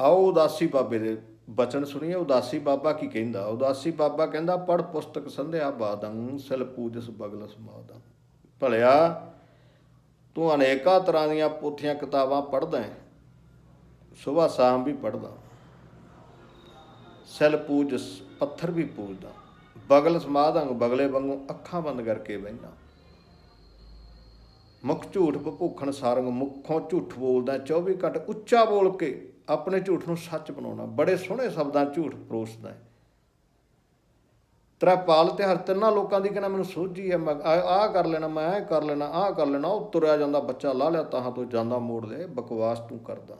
ਆਓ ਉਦਾਸੀ ਬਾਬੇ ਦੇ ਬਚਨ ਸੁਣੀਏ, ਉਦਾਸੀ ਬਾਬਾ ਕੀ ਕਹਿੰਦਾ? ਉਦਾਸੀ ਬਾਬਾ ਕਹਿੰਦਾ ਪੜ ਪੁਸਤਕ ਸੰਧਿਆ ਬਾਦੰ, ਸਿਲ ਪੂਜਸ ਬਗਲ ਸਮਾਦੰ ਭਲਿਆ, ਤੂੰ ਅਨੇਕਾਂ ਤਰ੍ਹਾਂ ਦੀਆਂ ਪੋਥੀਆਂ ਕਿਤਾਬਾਂ ਪੜਦਾ ਹੈ। ਸਵੇਰ ਸ਼ਾਮ ਵੀ ਪੜਦਾ ਸਿਲ ਪੂਜਸ ਪੱਥਰ ਵੀ ਪੂਜਦਾ। ਬਗਲ ਸਮਾਦੰ ਬਗਲੇ ਵਾਂਗੂ ਅੱਖਾਂ ਬੰਦ ਕਰਕੇ ਬਹਿਣਾ ਮੁਖ ਝੂਠ ਭੁੱਖਣ ਸਾਰੰਗ ਮੁਖੋਂ ਝੂਠ ਬੋਲਦਾ 24 ਘੰਟੇ ਉੱਚਾ ਬੋਲ ਕੇ ਆਪਣੇ ਝੂਠ ਨੂੰ ਸੱਚ ਬਣਾਉਣਾ। ਬੜੇ ਸੋਹਣੇ ਸ਼ਬਦਾਂ ਝੂਠ ਪਰੋਸਦਾ ਹੈ। ਤੇਰਾ ਪਾਲ ਤੇ ਹਰ ਤਿੰਨਾਂ ਲੋਕਾਂ ਦੀ ਕਹਿੰਦਾ, ਮੈਨੂੰ ਸੋਝੀ ਹੈ। ਮੈਂ ਆਹ ਕਰ ਲੈਣਾ, ਮੈਂ ਇਹ ਕਰ ਲੈਣਾ, ਆਹ ਕਰ ਲੈਣਾ। ਉਹ ਤੁਰਿਆ ਜਾਂਦਾ, ਬੱਚਾ ਲਾ ਲਿਆ ਤਾਂ ਤੋਂ ਜਾਂਦਾ ਮੋੜ ਦੇ, ਬਕਵਾਸ ਤੂੰ ਕਰਦਾ।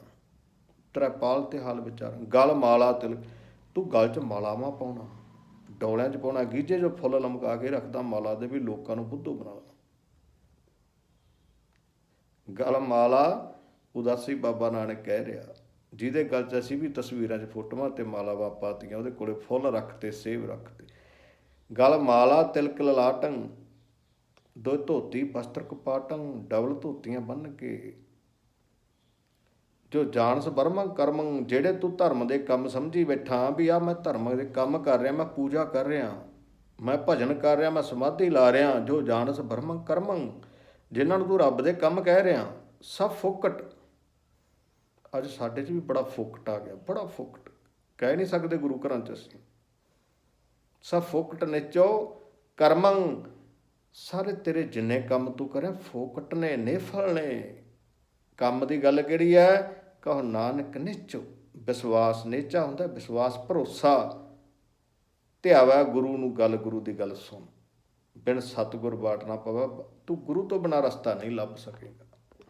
ਤਰਪਾਲ ਪਾਲ ਤੇ ਹਾਲ ਵਿਚਾਰ। ਗਲ ਮਾਲਾ ਤਿਲ, ਤੂੰ ਗਲ 'ਚ ਮਾਲਾਵਾਂ ਪਾਉਣਾ। ਡੋਲਿਆਂ 'ਚ ਪਾਉਣਾ ਗੀਜੇ ਜੋ ਫੁੱਲ ਲਮਕਾ ਕੇ ਰੱਖਦਾ, ਮਾਲਾ ਦੇ ਵੀ ਲੋਕਾਂ ਨੂੰ ਬੁੱਧੂ ਬਣਾਉਣਾ ਗਲ ਮਾਲਾ ਉਦਾਸੀ ਬਾਬਾ ਨਾਨਕ ਕਹਿ ਰਿਹਾ। ਜਿਹਦੇ ਗੱਲ 'ਚ ਅਸੀਂ ਵੀ ਤਸਵੀਰਾਂ 'ਚ ਫੋਟੋਆਂ ਤੇ ਮਾਲਾਵਾਂ ਪਾਤੀਆਂ, ਉਹਦੇ ਕੋਲੇ ਫੁੱਲ ਰੱਖਤੇ ਸੇਵ ਰੱਖਤੇ। ਗਲ ਮਾਲਾ, ਤਿਲਕ ਲਲਾਟੰ ਦੋ ਧੋਤੀ ਬਸਤਰ ਕਪਾਟੰ, ਡਬਲ ਧੋਤੀਆਂ ਬੰਨ ਕੇ। ਜੋ ਜਾਣਸ ਬਰਮੰ ਕਰਮੰ, ਜਿਹੜੇ ਤੂੰ ਧਰਮ ਦੇ ਕੰਮ ਸਮਝੀ ਬੈਠਾ, ਵੀ ਆ ਮੈਂ ਧਰਮ ਦੇ ਕੰਮ ਕਰ ਰਿਹਾ, ਮੈਂ ਪੂਜਾ ਕਰ ਰਿਹਾ, ਮੈਂ ਭਜਨ ਕਰ ਰਿਹਾ, ਮੈਂ ਸਮਾਧੀ ਲਾ ਰਿਹਾ, ਜੋ ਜਾਣਸ ਬਰਮੰ ਕਰਮੰ, ਜਿਨ੍ਹਾਂ ਨੂੰ ਤੂੰ ਰੱਬ ਦੇ ਕੰਮ ਕਹਿ ਰਿਹਾ, ਸਭ ਫੋਕਟ ਅੱਜ ਸਾਡੇ 'ਚ ਵੀ ਬੜਾ ਫੋਕਟ ਆ ਗਿਆ, ਬੜਾ ਫੋਕਟ। ਕਹਿ ਨਹੀਂ ਸਕਦੇ ਗੁਰੂ ਘਰਾਂ 'ਚ ਅਸੀਂ। ਸਭ ਫੋਕਟ ਨੇਚੋ ਕਰਮੰ। ਸਾਰੇ ਤੇਰੇ ਜਿੰਨੇ ਕੰਮ ਤੂੰ ਕਰੇ ਫੋਕਟ ਨੇ ਨਿਫਲ ਨੇ। ਕੰਮ ਦੀ ਗੱਲ ਕਿਹੜੀ ਹੈ ਕਹੋ ਨਾਨਕ ਨਿਚੋ ਵਿਸ਼ਵਾਸ, ਨੇਚਾ ਹੁੰਦਾ ਵਿਸ਼ਵਾਸ, ਭਰੋਸਾ। ਧਿਆਵਾ ਗੁਰੂ ਨੂੰ ਗੱਲ, ਗੁਰੂ ਦੀ ਗੱਲ ਸੁਣ। ਬਿਨ ਸਤਿਗੁਰ ਬਾਟ ਨਾ ਪਵੇ, ਤੂੰ ਗੁਰੂ ਤੋਂ ਬਿਨਾ ਰਸਤਾ ਨਹੀਂ ਲੱਭ ਸਕੇਗਾ।